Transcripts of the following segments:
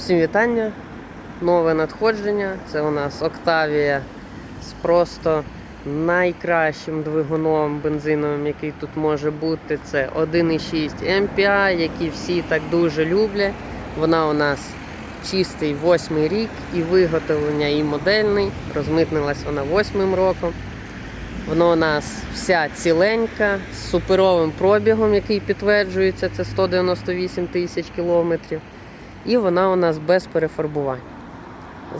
Всім вітання. Нове надходження. Це у нас Octavia з просто найкращим двигуном бензиновим, який тут може бути. Це 1,6 MPI, який всі так дуже люблять. Вона у нас чистий восьмий рік і виготовлення і модельний. Розмитнилась вона восьмим роком. Воно у нас вся ціленька, з суперовим пробігом, який підтверджується, це 198 тисяч кілометрів. І вона у нас без перефарбувань.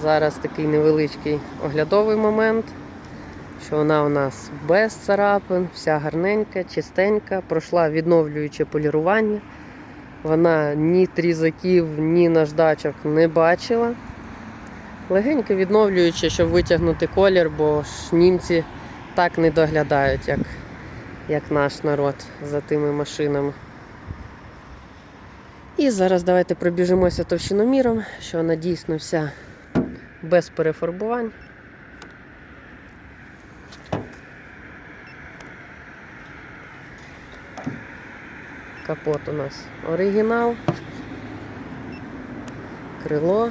Зараз такий невеличкий оглядовий момент, що вона у нас без царапин, вся гарненька, чистенька, пройшла відновлююче полірування. Вона ні трізаків, ні наждачок не бачила. Легенько відновлюючи, щоб витягнути колір, бо ж німці так не доглядають, як, як наш народ за тими машинами. І зараз давайте пробіжимося товщиноміром, що вона дійсно вся без перефарбувань. Капот у нас оригінал, крило.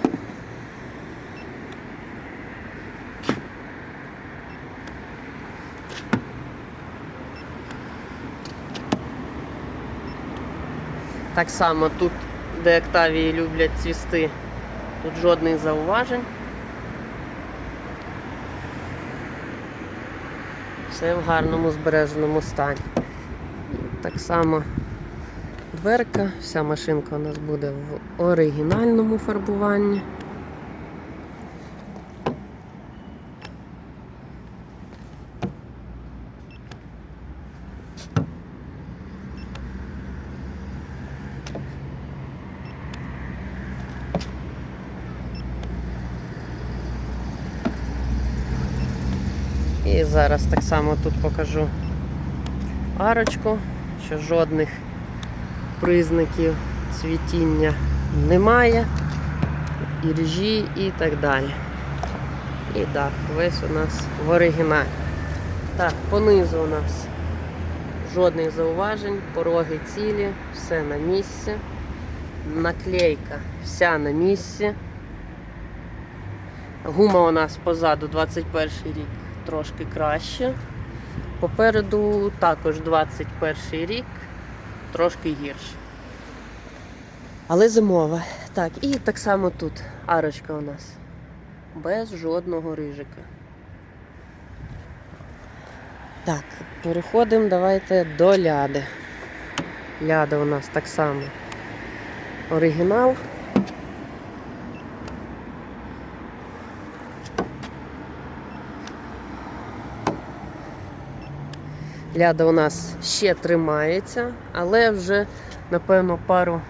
Так само тут, де Октавії люблять цвісти, тут жодних зауважень. Все в гарному збереженому стані. Так само дверка, вся машинка у нас буде в оригінальному фарбуванні. І зараз так само тут покажу арочку, що жодних признаків цвітіння немає, і ржі і так далі. І так, весь у нас в оригіналі. Так, понизу у нас жодних зауважень, пороги цілі, все на місці. Наклейка вся на місці. Гума у нас позаду 21 рік трошки краще. Попереду також 21 рік, трошки гірше. Але зимова. Так, і так само тут арочка у нас. Без жодного рижика. Так, переходимо давайте до ляди. Ляда у нас так само. Оригінал. Ляда у нас ще тримається, але вже, напевно, пару,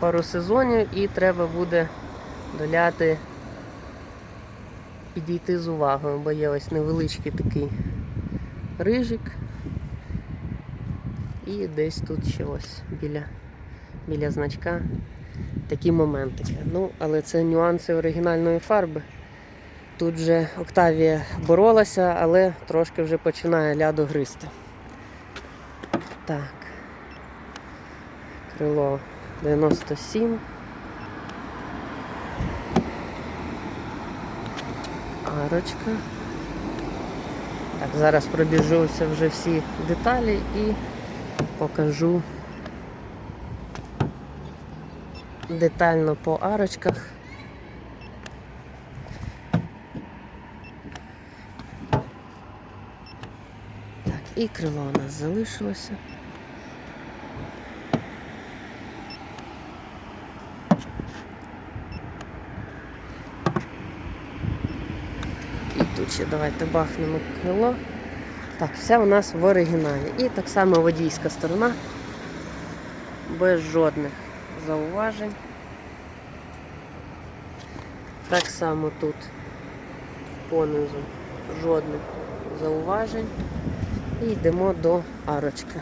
пару сезонів і треба буде до ляди підійти з увагою, бо є ось невеличкий такий рижик. І десь тут ще ось біля, біля значка такі моментики. Ну, але це нюанси оригінальної фарби. Тут же Октавія боролася, але трошки вже починає ляду гризти. Так. Крило 97. Арочка. Так, зараз пробіжуся вже всі деталі і покажу детально по арочках. І крило у нас залишилося. І тут ще давайте бахнемо крило. Так, вся у нас в оригіналі. І так само водійська сторона. Без жодних зауважень. Так само тут понизу жодних зауважень. І йдемо до арочки.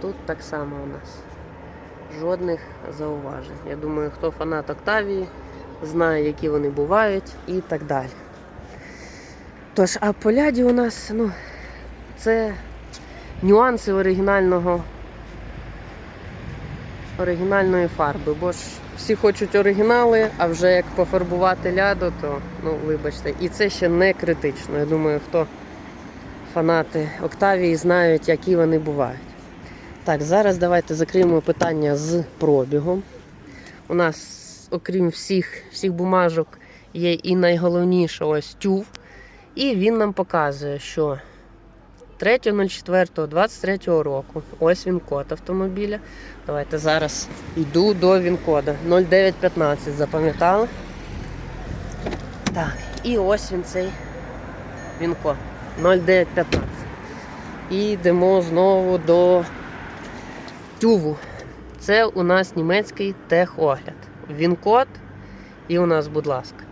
Тут так само у нас жодних зауважень. Я думаю, хто фанат Октавії, знає, які вони бувають і так далі. Тож, а по ляді у нас, ну, це нюанси оригінального оригінальної фарби, бо ж всі хочуть оригінали, а вже як пофарбувати ляду, то ну вибачте, і це ще не критично. Я думаю, хто фанати Октавії знають, які вони бувають. Так, зараз давайте закриємо питання з пробігом. У нас, окрім всіх, всіх бумажок, є і найголовніше ось тюв. І він нам показує, що 3.04.23 року. Ось він код автомобіля. Давайте зараз йду до він-кода. 0915, запам'ятали? Так, і ось він цей він-код. 0915. І йдемо знову до тюву. Це у нас німецький техогляд. Він-код. І у нас, будь ласка,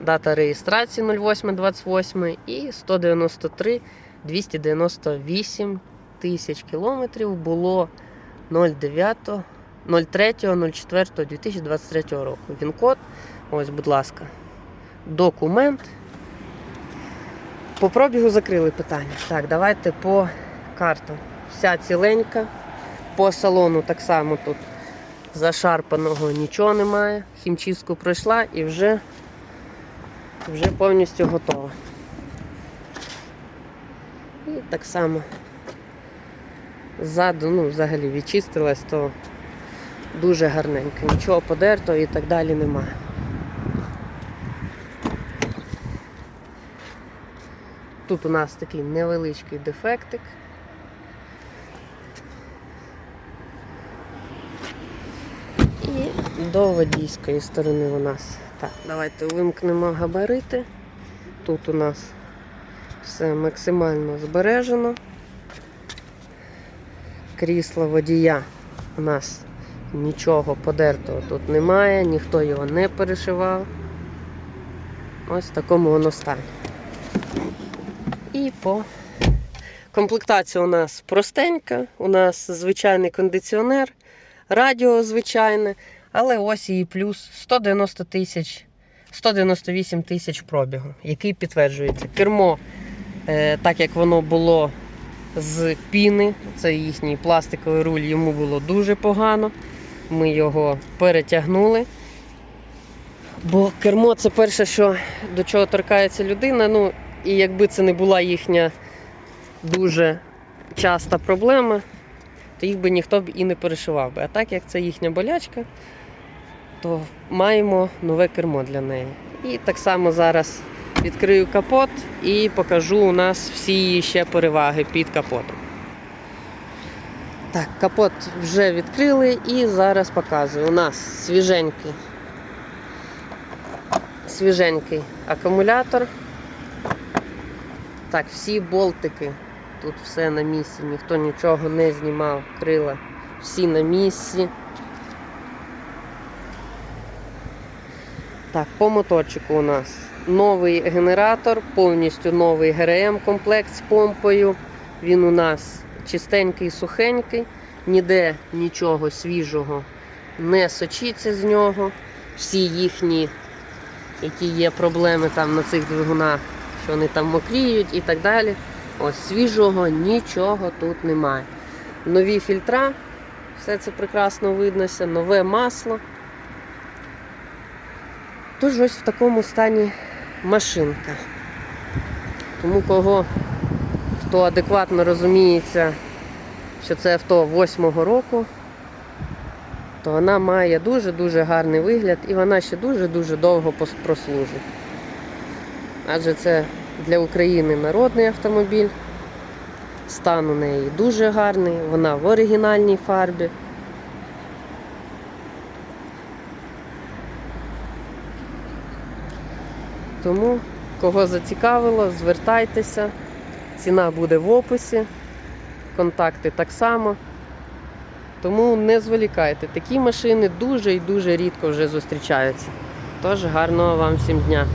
дата реєстрації 0828 і 193 298 тисяч кілометрів було 09 03.04.2023 року. Він-код. Ось, будь ласка, документ. По пробігу закрили питання. Так, давайте по картам. Вся ціленька. По салону так само тут зашарпаного нічого немає. Хімчистку пройшла і вже, вже повністю готова. І так само ззаду, ну, взагалі відчистилась, то дуже гарненько. Нічого подертого і так далі немає. Тут у нас такий невеличкий дефектик. І до водійської сторони у нас. Так, давайте вимкнемо габарити. Тут у нас все максимально збережено. Крісло водія у нас нічого подертого тут немає, ніхто його не перешивав. Ось в такому воно стані. І по комплектація у нас простенька, у нас звичайний кондиціонер, радіо звичайне, але ось і плюс 190 тисяч, 198 тисяч пробігу, який підтверджується. Кермо, е, так як воно було з піни, це їхній пластиковий руль, йому було дуже погано. Ми його перетягнули. Бо кермо це перше, що до чого торкається людина. Ну, і якби це не була їхня дуже часта проблема, то їх би ніхто б і не перешивав би. А так як це їхня болячка, то маємо нове кермо для неї. І так само зараз відкрию капот і покажу у нас всі ще переваги під капотом. Так, капот вже відкрили і зараз показую. У нас свіженький, свіженький акумулятор. Так, всі болтики. Тут все на місці, ніхто нічого не знімав, крила всі на місці. Так, по моторчику у нас новий генератор, повністю новий ГРМ комплект з помпою. Він у нас чистенький, сухенький, ніде нічого свіжого не сочиться з нього. Всі їхні, які є проблеми там на цих двигунах, що вони там мокріють і так далі. Ось свіжого нічого тут немає. Нові фільтра, все це прекрасно виднося, нове масло. Тож ось в такому стані машинка. Тому кого, хто адекватно розуміється, що це авто 8-го року, то вона має дуже-дуже гарний вигляд і вона ще дуже-дуже довго прослужить. Адже це для України народний автомобіль. Стан у неї дуже гарний, вона в оригінальній фарбі. Тому, кого зацікавило, звертайтеся. Ціна буде в описі, контакти так само. Тому не зволікайте. Такі машини дуже і дуже рідко вже зустрічаються. Тож гарного вам всім дня!